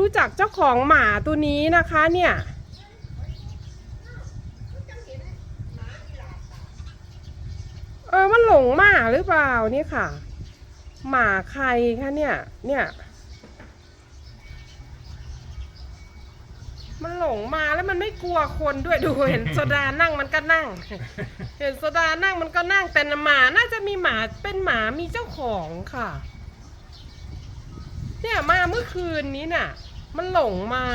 รู้จักเจ้าของหมาตัวนี้นะคะเนี่ยเออมันหลงหมาหรือเปล่านี่ค่ะ หมาใครคะเนี่ย เนี่ยมันหลงมาแล้วมันไม่กลัวคนด้วยดูเห็นโซดานั่งมันก็นั่ง เห็นโซดานั่งมันก็นั่งแต่หมาน่าจะมีหมาเป็นหมามีเจ้าของค่ะ เนี่ยมาเมื่อคืนนี้น่ะ มันหลงมา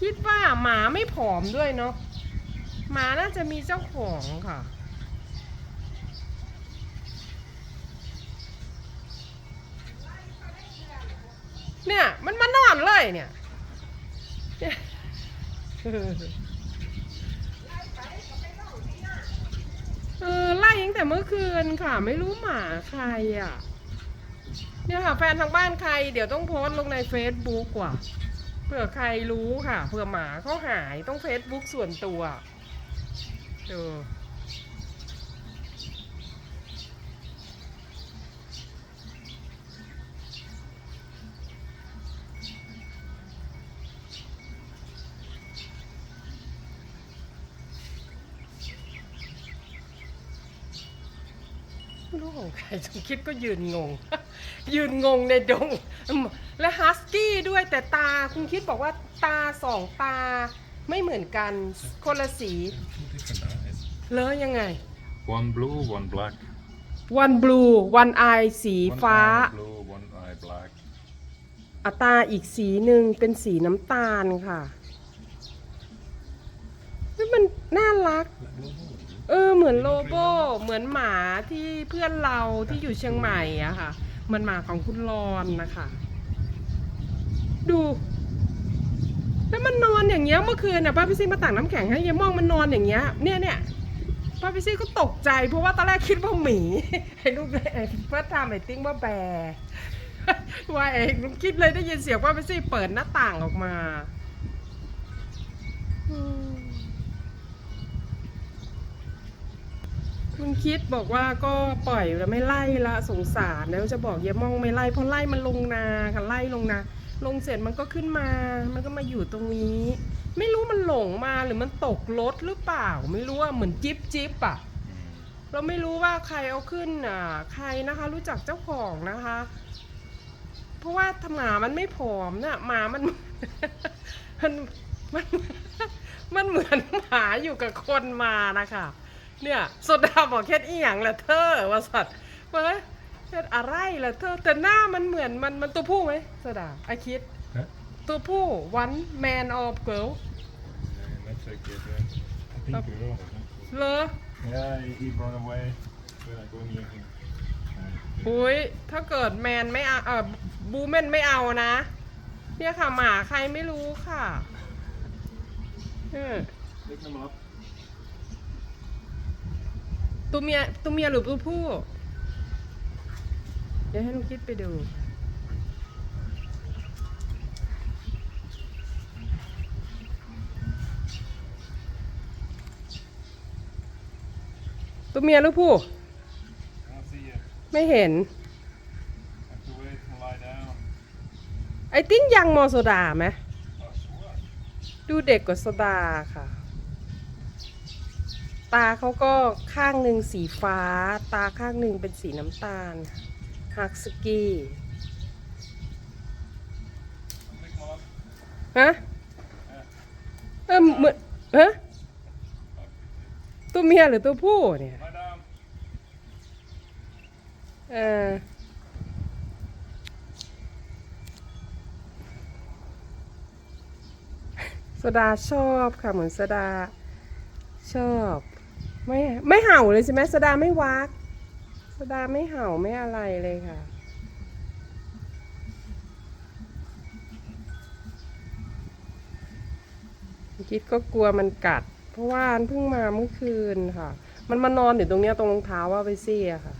คิดว่าหมาไม่ผอมด้วยเนาะหมาน่าจะมีเจ้าของค่ะ เนี่ยมันมานอนเลยเนี่ยเนี่ยเออไล่ตั้งแต่เมื่อคืนค่ะ ไม่รู้หมาใครอะ เนี่ยค่ะแฟนทางบ้านใครเดี๋ยวต้องโพสต์ลงใน Facebook ว่าเผื่อใครรู้ค่ะเผื่อหมาเขาหายต้อง Facebook ส่วนตัวเออ รู้ของใครสมคิดก็ยืนงง ยืนงงในดง และฮัสกี้ด้วยแต่ตาคุณคิดบอกว่าตาสองตาไม่เหมือนกันคนละสี Two different eyes. เลยยังไง One blue, one black. one blue one eye สี One ฟ้า eye blue, one eye black. อัตราอีกสีหนึ่งเป็นสีน้ำตาลค่ะเฮ้ยมันน่ารัก เออเหมือนโลโบเหมือนหมาที่เพื่อนเราที่อยู่เชียงใหม่อะค่ะเหมือนหมาของคุณรอนนะคะ ดู แล้วมันนอนอย่างเงี้ยเมื่อคืนน่ะป้าพิซี่มาตักน้ำแข็งให้ยายม่องมันนอนอย่างเงี้ยเนี่ยเนี่ยป้าพิซี่ก็ตกใจ เพราะว่าตอนแรกคิดว่าหมีไอ้ลูกไอ้เฟิร์สไทม์ไอ้ติ้งว่าแบรว่าเองคิดเลยได้ยินเสียงป้าพิซี่เปิดหน้าต่างออกมา อืม คุณคิดบอกว่าก็ปล่อยแล้วไม่ไล่ละสงสารแล้วจะบอกเยามองไม่ไล่เพราะไล่มันลงนาค่ะไล่ลงนาลงเสร็จมันก็ขึ้นมา มันก็มาอยู่ตรงนี้ ไม่รู้มันหลงมาหรือมันตกรถหรือเปล่า ไม่รู้ว่าเหมือนจิ๊บจิ๊บอะเราไม่รู้ว่าใครเอาขึ้นอะใครนะคะ รู้จักเจ้าของนะคะ เพราะว่าหมามันไม่ผอมน่ะหมามันมันมันมันเหมือนหมาอยู่กับคนมานะคะ เนี่ยโซดาบอกแค่อีหยังละเธอว่าสัตว์เว้ยแค่อะไรละเธอ แต่หน้ามันเหมือนมันมันตัวผู้ไหมโซดาไอคิด Huh? ตัวผู้ one man or girl Yeah, let's check it. Yeah. I think girl. เลอ Yeah, he, he run away when I go near him. อุ้ยถ้าเกิดแมนไม่เอาเออบูแมนไม่เอานะ เนี่ยค่ะหมาใครไม่รู้ค่ะเออ Pick them up. ตัวเมียตัวเมียหรือตัวผู้ เดี๋ยวให้ลุงคิดไปดู ตัวเมียหรือผู้ ไม่เห็น ไอติ้งยังมอโซดาไหม Oh, sure. ดูเด็กกว่าโซดาค่ะ ตาเขาก็ข้างหนึ่งสีฟ้า ตาข้างหนึ่งเป็นสีน้ำตาลฮักสกี้ฮะเออเหมือนฮะตัวเมียหรือตัวผู้เนี่ยเออโซดาชอบค่ะ เหมือนโซดาชอบ ไม่ไม่เห่าเลยใช่ไหมโซดาไม่วักโซดาไม่เห่าไม่อะไรเลยค่ะ คิดก็กลัวมันกัด เพราะว่ามันเพิ่งมาเมื่อคืนค่ะ มันมานอนอยู่ตรงเนี้ยตรงรองเท้าว่าไปซี่อะค่ะ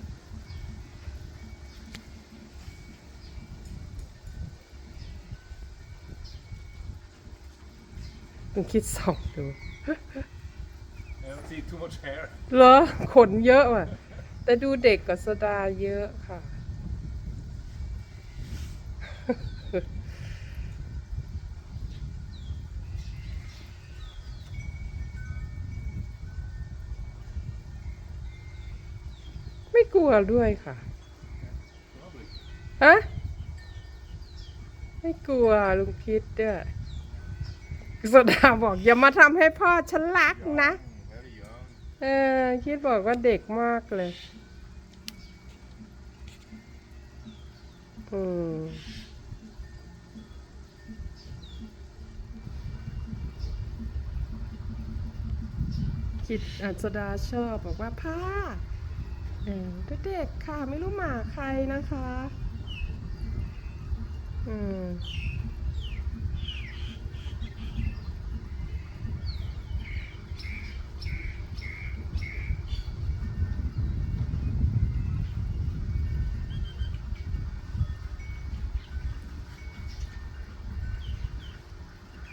ต้องคิดส่องดู too much hair เหรอขนเยอะว่ะ แต่ดูเด็กกับสดาเยอะค่ะ ไม่กลัวด้วยค่ะฮะไม่กลัวลุงคิษด้วยสดาบอกอย่ามาทำให้พ่อฉันรักนะ No, เออคิดบอกว่าเด็กมากเลย อืมคิดอัศดาชอบบอกว่าผ้าเออเด็กๆค่ะ ไม่รู้หมาใครนะคะ อืม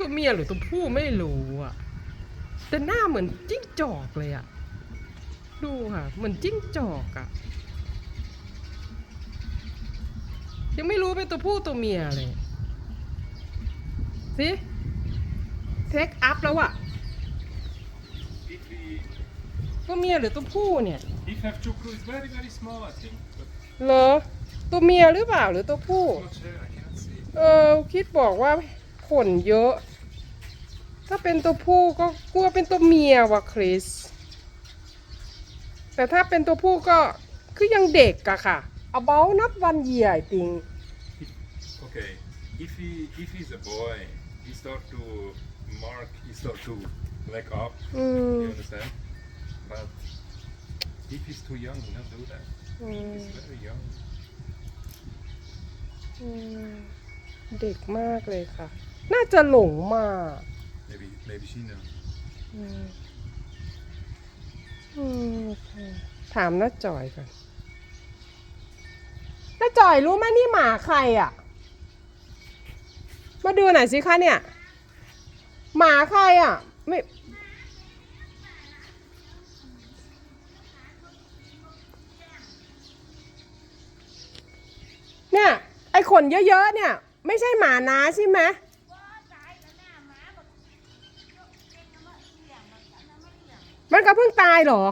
ตัวเมียหรือตัวผู้ไม่รู้อะ แต่หน้าเหมือนจิ้งจอกเลยอะ ดูค่ะ เหมือนจิ้งจอกอะ ยังไม่รู้เป็นตัวผู้ตัวเมียเลย สิเทคอัพแล้วอะ If we, ตัวเมียหรือตัวผู้เนี่ย if have chukru is very, very small, I think. But เหรอ ตัวเมียหรือเปล่าหรือตัวผู้ not sure, I cannot see. เออคิดบอกว่าขนเยอะ ถ้าเป็นตัวผู้ก็กลัวเป็นตัวเมียว่ะคริส แต่ถ้าเป็นตัวผู้ก็คือยังเด็กอะค่ะ about not one year I think Okay. If he, if he's a boy, he start to mark, he start to leg up. อืม You understand? But if he's too young, he not do that. อืม He's very young. อืมเด็กมากเลยค่ะ น่าจะหลงมาก maybe she knows. อืมอืมโอเคถามน้าจอยก่อนน้าจอยรู้ไหมนี่หมาใครอะ มาดูหน่อยสิคะเนี่ย หมาใครอะ ไม่ เนี่ย ไอขนเยอะๆเนี่ย ไม่ใช่หมาน้าใช่ไหม มันก็เพิ่งตายเหรอ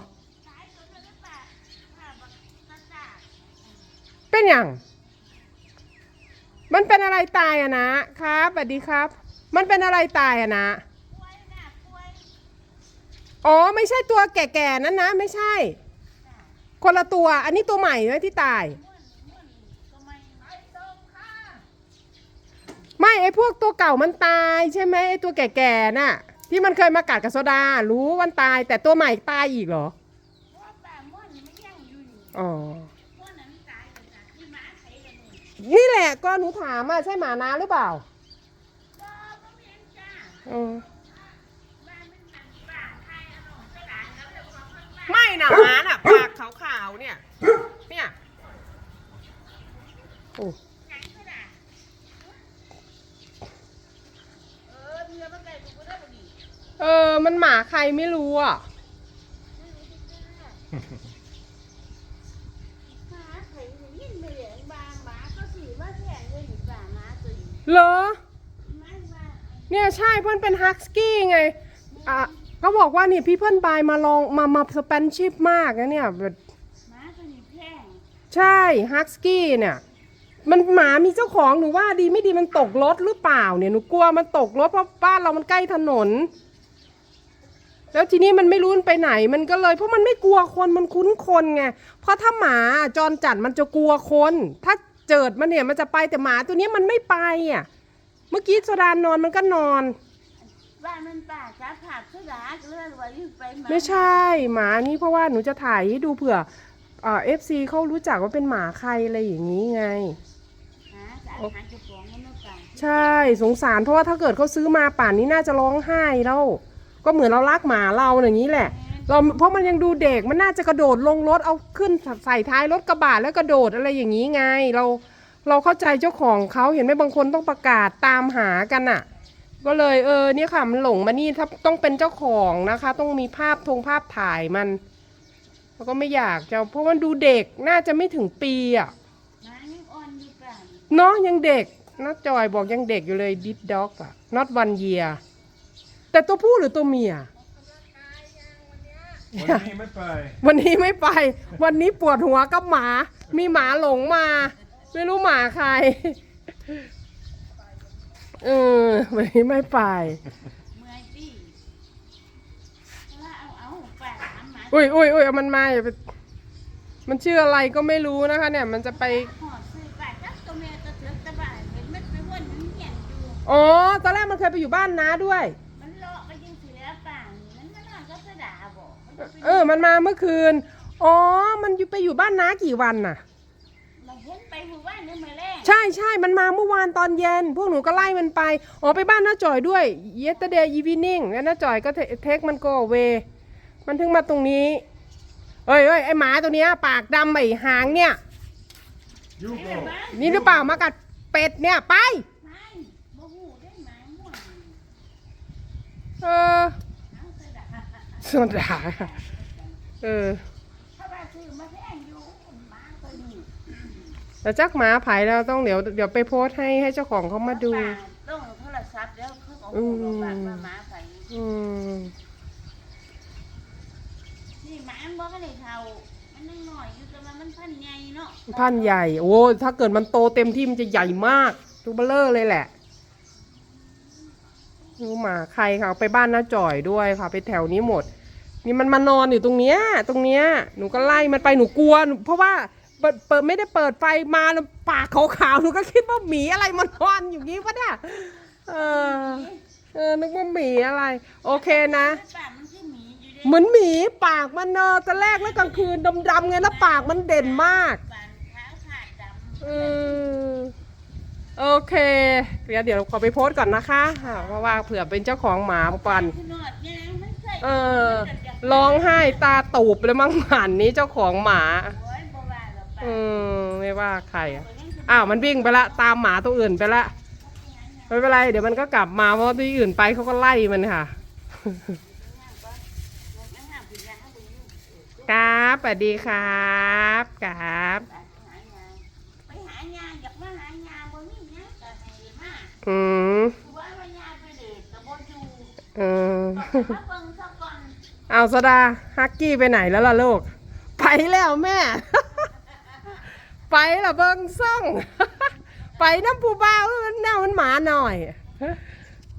เป็นอย่าง มันเป็นอะไรตายอะนะครับสวัสดีครับ มันเป็นอะไรตายอะนะ อ๋อ ไม่ใช่ตัวแก่ๆ นั้นนะ ไม่ใช่ คนละตัว อันนี้ตัวใหม่นะที่ตาย ไม่ไอพวกตัวเก่ามันตายใช่ไหมไอตัวแก่ๆ น่ะ ที่มันเคยมากัดกับโซดา รู้วันตายแต่ตัวใหม่ตายอีกเหรออ๋อนี่แหละก็หนูถามอะใช่หมานาหรือเปล่าเออ ไม่รู้อะเหรอ เนี่ยใช่เพื่อนเป็นฮักสกี้ไง อะ ก็บอกว่าเนี่ยพี่เพื่อนบายมาลองมามาสเปนชิพมากนะเนี่ยแบบใช่ฮักสกี้เนี่ย มันหมามีเจ้าของหนูว่าดีไม่ดีมันตกรถหรือเปล่าเนี่ยหนูกลัวมันตกรถเพราะบ้านเรามันใกล้ถนน แล้วทีนี้มันไม่รู้มันไปไหนมันก็เลย เพราะมันไม่กลัวคนมันคุ้นคนไงเพราะถ้าหมาจรจัดมันจะกลัวคน ถ้าเจิดมันเนี่ยมันจะไปแต่หมาตัวเนี้ยมันไม่ไปอะเมื่อกี้โซดานอนมันก็นอน บ้านมันป่าจ้าผักสุดาเลื่อนไว้ไปมาไม่ใช่หมานี่เพราะว่าหนูจะถ่ายให้ดูเผื่อเอ่อฟซีเขารู้จักว่าเป็นหมาใครอะไรอย่างนี้ไง หาสารหาจุดของมันไม่ป่าใช่สงสารเพราะว่าถ้าเกิดเขาซื้อมาป่านนี้น่าจะร้องไห้แล้ว ก็เหมือนเรารักหมาเราอย่างนี้แหละ เราเพราะมันยังดูเด็กมันน่าจะกระโดดลงรถเอาขึ้นใส่ท้ายรถกระบะแล้วกระโดดอะไรอย่างนี้ไง เราเราเข้าใจเจ้าของเขาเห็นไหมบางคนต้องประกาศตามหากันอะ ก็เลยเออเนี่ยค่ะมันหลงมานี่ถ้าต้องเป็นเจ้าของนะคะ ต้องมีภาพทงภาพถ่ายมันแล้วก็ไม่อยากจะเพราะมันดูเด็กน่าจะไม่ถึงปีอะหมายังอ่อนอยู่ป่าเนาะยังเด็กน้าจอยบอกยังเด็กอยู่เลยดิดด็อกอะ not one year แต่ตัวผู้หรือตัวเมียเวันนี้ไม่ไป วันนี้ไม่ไป วันนี้ปวดหัวกับหมา มีหมาหลงมา ไม่รู้หมาใคร เออ วันนี้ไม่ไป เมื่อยปีแล้วเอาเอาแปะหาหมาอุ้ยอุ้ยอุ้ยเอามันมาอย่าไปมันชื่ออะไรก็ไม่รู้นะคะ เนี่ย มันจะไป หอดซื้อแปะจักตัวเมียตัวเถือกตะบ่ายเห็นมันไปวนมันเหียนอยู่ อ๋อ ตอนแรกมันเคยไปอยู่บ้านน้าด้วย เออ มันมาเมื่อคืน อ๋อ มันอยู่ไปอยู่บ้านน้ากี่วันน่ะ มาเห็นไปหมู่บ้านเนี่ยมาแรงใช่ใช่มันมาเมื่อวานตอนเย็น พวกหนูก็ไล่มันไป อ๋อ ไปบ้านน้าจ่อยด้วย yesterday evening แล้วน้าจ่อยก็เทคมัน go away มันถึงมาตรงนี้ เอ้ยเอ้ยไอหมาตัวเนี้ย ปากดำไอหางเนี่ยยูไอ้โกแบบบ้านนี่หรือเปล่ามากัดเป็ดเนี่ย ไป ไม่บ่หูได้หมาม่วงเออเอาสะดา ส่วนดาเออถ้าว่าซื้อมาแพงอยู่หมาตัวนี้แต่จักหมาไผ่เราต้องเดี๋ยวเดี๋ยวไปโพสต์ให้ให้เจ้าของเขามาดูต้องโทรศัพท์แล้วเขาก็หูบอกว่ามาหมาไผอืมนี่หมามันบ่ก็ได้เท่ามันยังน้อยอยู่แต่ว่ามันพันใหญ่เนาะพันใหญ่ โอ้ถ้าเกิดมันโตเต็มที่มันจะใหญ่มากตัวเบลเลอร์เลยแหละ รู้หมาใครค่ะเอาไปบ้านน้าจ่อยด้วยค่ะ ไปแถวนี้หมด นี่มันมานอนอยู่ตรงเนี้ย ตรงเนี้ยหนูก็ไล่มันไปหนูกลัวหนูเพราะว่าเปิดเปิดไม่ได้เปิดไฟมาแล้วปากขาวๆหนูก็คิดว่าหมีอะไรมานอนอยู่งี้ปะเนี่ยเออเออนึกว่าหมีอะไร โอเคนะ ปากมันคือหมีอยู่เด้เหมือนหมีปากมันเนอะตอนแรกแล้วกลางคืนดำๆไงแล้วปากมันเด่นมาก ปากขาวขาดดำอืม โอเค เดี๋ยวเดี๋ยวขอไปโพสต์ก่อนนะคะอ่าเพราะว่าเผื่อเป็นเจ้าของหมาปันคือนอดยางมันใส่เออร้องไห้ตาตูบเลยมั้งหันนี้เจ้าของหมาโอ้ยบ่ว่าหรอกปากอืมไม่ว่าใครอะอ้าวมันวิ่งไปละตามหมาตัวอื่นไปละไม่เป็นไร เดี๋ยวมันก็กลับมาเพราะที่อื่นไปเขาก็ไล่มันค่ะ ครับสวัสดีครับครับ ไปหายาอยากมาหายาบ่มีหยังก็ให้มา อืมว่าว่ายาไปเด็กก็บ่อยู่อืมต้องมาเบิ่งซะก่อนเอาสดาฮักกี้ไปไหนแล้วล่ะลูก ไปแล้วแม่ ไปละเบิงซ่อง ไปน้ำปูบ้าวมันแนวมันหมาหน่อย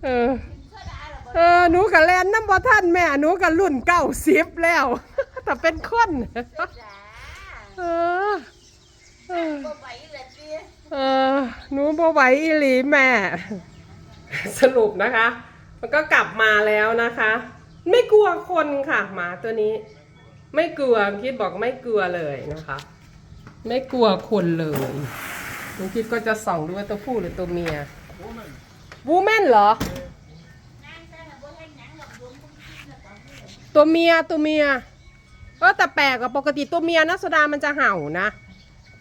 เออโซดาล่ะบ่เออ หนูกับแลนน้ำบ่ท่านแม่ หนูกับรุ่นเก้าสิบแล้ว แต่เป็นคนจ้าเออเออบ่ไหวละติ เออหนูบ่ไหวอีหลีแม่ สรุปนะคะ มันก็กลับมาแล้วนะคะ ไม่กลัวคนค่ะหมาตัวนี้ ไม่กลัวคิดบอกไม่กลัวเลยนะคะ ไม่กลัวคนเลยลุงคิดก็จะส่องดูว่าตัวผู้หรือตัวเมียวูแมนเหรอ ตัวเมียตัวเมียเออแต่แปลกอะปกติตัวเมียนัสดามันจะเห่านะ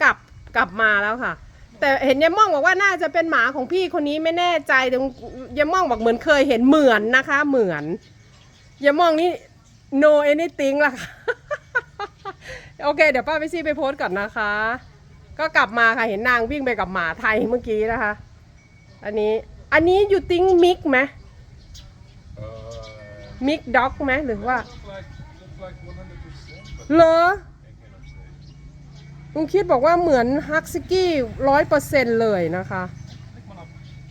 กลับกลับมาแล้วค่ะ แต่เห็นยายม่องบอกว่าน่าจะเป็นหมาของพี่คนนี้ไม่แน่ใจแต่ยายม่องบอกเหมือนเคยเห็นเหมือนนะคะ เหมือนยายม่องนี่ no anything ล่ะค่ะโอเค เดี๋ยวป้าไปซี่ไปโพสต์ก่อนนะคะ ก็กลับมาค่ะเห็นนางวิ่งไปกับหมาไทยเมื่อกี้นะคะ อันนี้อันนี้อยู่ติ้งมิกไหมเอ่อมิกด็อกไหมหรือว่า look like look like 100% but เหรอ I cannot say ลุงคิดบอกว่าเหมือนฮักซิกี้ร้อยเปอร์เซ็นเลยนะคะ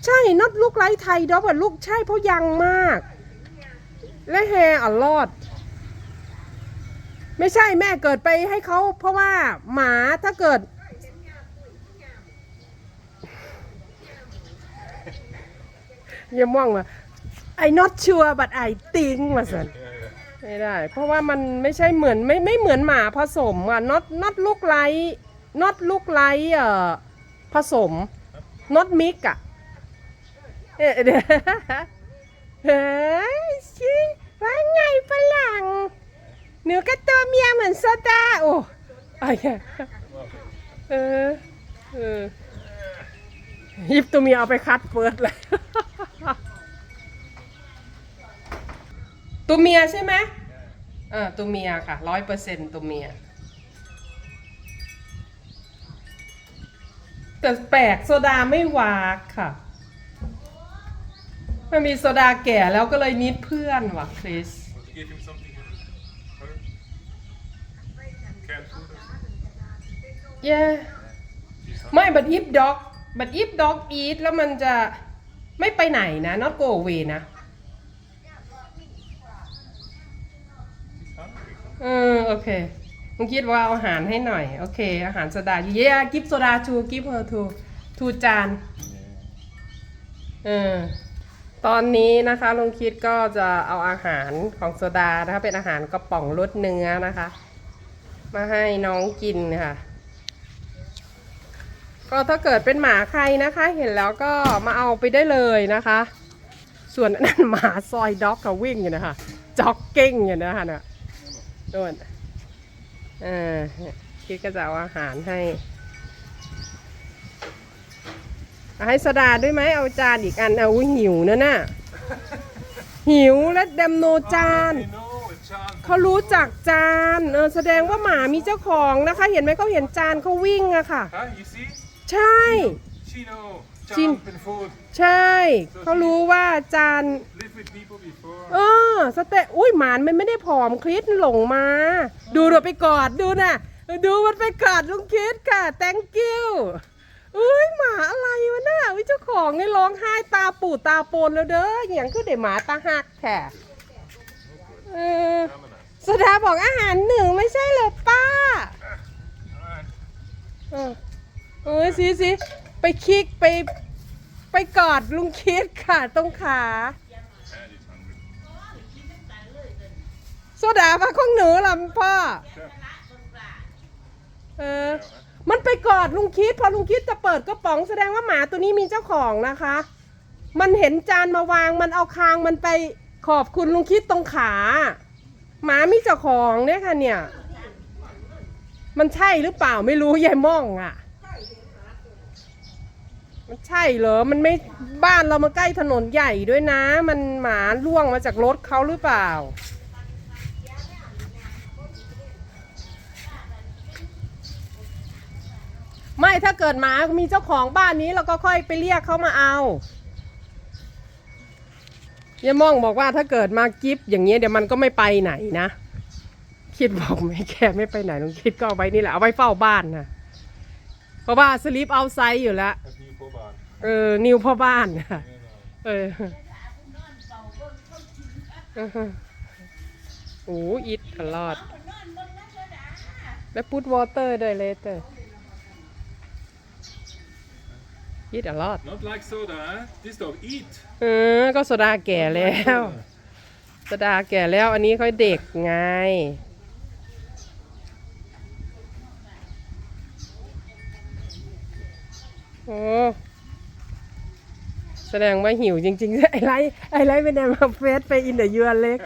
ใช่นัดลูกไร้ไทยดอกอะลูกใช่เพราะยังมาก และแฮอะรอด ไม่ใช่แม่เกิดไปให้เขาเพราะว่าหมาถ้าเกิด อย่ามองว่า I not sure but I think มาสัน ไม่ได้ เพราะว่ามันไม่ใช่เหมือนไม่ไม่เหมือนหมาผสมอะ not not ลูกไลท์ not ลูกไลท์เอ่อผสม not mix อะเอ๊ะเดี๋ยวเฮ้ยชิว่าไงฝรั่งหนูก็ตัวเมียเหมือนโซดาโอ้อะไรอะเออเออหยิบตัวเมียเอาไปคัดเฟิร์สเลย ตัวเมียใช่ไหมเออตัวเมียค่ะร้อยเปอร์เซ็นตัวเมีย แต่แปลกโซดาไม่วากค่ะ มันมีโซดาแก่แล้วก็เลยนิดเพื่อนว่ะคริส yeah ไม่ but if dog but if dog eat แล้วมันจะไม่ไปไหนนะ not go away นะ เออโอเคมึงคิดว่าเอาอาหารให้หน่อย โอเค อาหารโซดาเย่กิฟโซดาทูกิฟเฮอร์ทูทูจานเออตอนนี้นะคะลุงคิดก็จะเอาอาหารของโซดานะคะเป็นอาหารกระป๋องรสเนื้อนะคะ มาให้น้องกินค่ะ ก็ถ้าเกิดเป็นหมาใครนะคะ เห็นแล้วก็มาเอาไปได้เลยนะคะ ส่วนนนั้นหมาซอยด็อกเขาวิ่งอยู่นะคะจ็อกกิ้งอยู่นะคะเนี่ย โดนเออคิดก็จะเอาอาหารให้เอาให้สดาด้วยไหมเอาจานอีกอันเอาอุ๊ยหิวนะน่ะหิวและเดมโนจาน I know, a chance. เขารู้จักจานเออแสดงว่าหมามีเจ้าของนะคะ เห็นไหมเขาเห็นจานเขาวิ่งอะค่ะ Huh? You see? ใช่ She know. Chin. Jump and food. ใช่เขารู้ว่าจาน Live with people before. เออสเตะอุ้ยหมานมันไม่ได้ผอมคริสหลงมา ดูเราไปกอดดูน่ะ ดูมันไปกอดลุงคริสค่ะ thank you อุ้ยหมาอะไรวะน่ะวิเจ้าของไงร้องไห้ตาปูดตาโปนแล้วเด้ออย่างคือเด็หมาตาหักแท้เออ Promenade. สดาบอกอาหารหนึ่งไม่ใช่เหรอป้า Alright. เออเออสิสิไปคลิกไปไปกอดลุงคิดค่ะตรงขา ดามาของหนูล่ะพ่อ Sure. เออ มันไปกอดลุงคิด พอลุงคิดจะเปิดกระป๋องแสดงว่าหมาตัวนี้มีเจ้าของนะคะ มันเห็นจานมาวางมันเอาคางมันไปขอบคุณลุงคิดตรงขา หมามีเจ้าของเนี่ยค่ะเนี่ย มันใช่หรือเปล่าไม่รู้ยายม่องอะ มันใช่เหรอ มันไม่บ้านเรามาใกล้ถนนใหญ่ด้วยนะ มันหมาล่วงมาจากรถเขาหรือเปล่า ไม่ถ้าเกิดหมามีเจ้าของบ้านนี้เราก็ค่อยไปเรียกเขามาเอายายม่องบอกว่าถ้าเกิดมากิฟอย่างเงี้ยเดี๋ยวมันก็ไม่ไปไหนนะ คิดบอกไม่แค่ไม่ไปไหนลุงคิดก็เอาไว้นี่แหละเอาไว้เฝ้าบ้านนะเพราะว่าสลิปเอาไซด์อยู่แล้วเออ นิวพ่อบ้านค่ะเออโอ้อิดตลอดแล้วพุทวอเตอร์ด้วยเลเตอร์ อิดอลอด Not like soda, huh? This dog eat. เออ ก็โซดาแก่แล้วโซดาแก่แล้วอันนี้ค่อยเด็กไง โอ้แสดงว่าหิวจริงๆ ไอ้ไรไอ้ไรเป็นแนมาเฟสไปอินเด e ยูเล็ก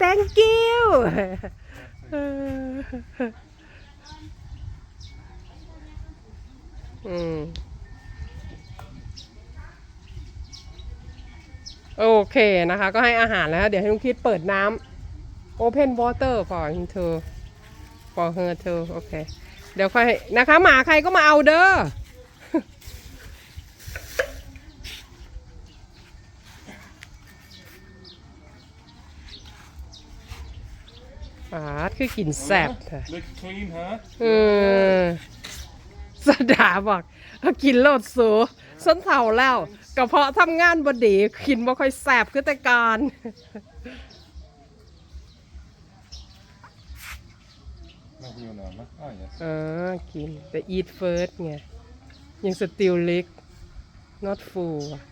thank you เอออืม โอเคนะคะ ก็ให้อาหารแล้ว เดี๋ยวให้ลุงคิดเปิดน้ำ open water for her for her too โอเค เดี๋ยวค่อยนะคะหมาใครก็มาเอาเด้อปาดคือกลิ่นแซ่บค่ะ Look clean, huh? เออสดาบอกเอากินโลดสูสันเท่าแล้ว กระเพาะทำงานบดีกินบ่ค่อยแสบคือแต่การ Not real now, huh? Ah, yes. อ่ากินแต่ eat first ไงยังสติลเล็ก not full อะ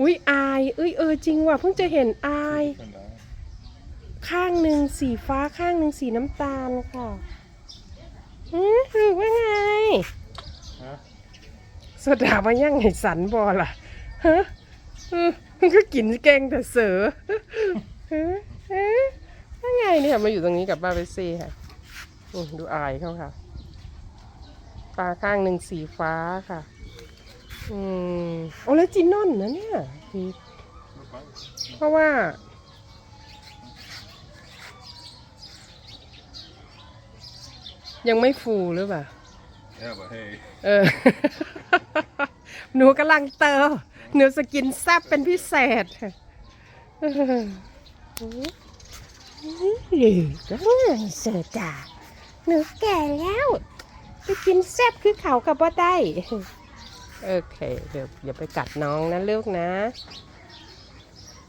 อุ้ยอายเอ้ยเออจริงว่ะเพิ่งจะเห็นอาย Different eye. ข้างหนึ่งสีฟ้าข้างหนึ่งสีน้ำตาลค่ะอือหรือว่าไง Huh? โซดามาย่างไห้สันบอล่ะ ฮะเออมันก็กินเก่งแต่เสือฮะฮะยังไงเนี่ยมาอยู่ตรงนี้กับบ้าเบซี่ค่ะอืมดูอายเขาค่ะ ตาข้างหนึ่งสีฟ้าค่ะ อืมโอ้แล้วจินนอนนะเนี่ยพี่ Not bad. เพราะว่า ยังไม่ฟูหรือเปล่า Yeah, but hey. เออ หนูกำลังเติมหนูสกินแซบเป็นพิเศษเออหรือก็เสือจ่าหนูแก่แล้วไปกินแซบคือเขากับว่าได้โอเค เดี๋ยวอย่าไปกัดน้องนะลูกนะ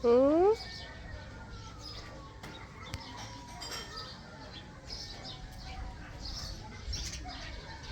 อื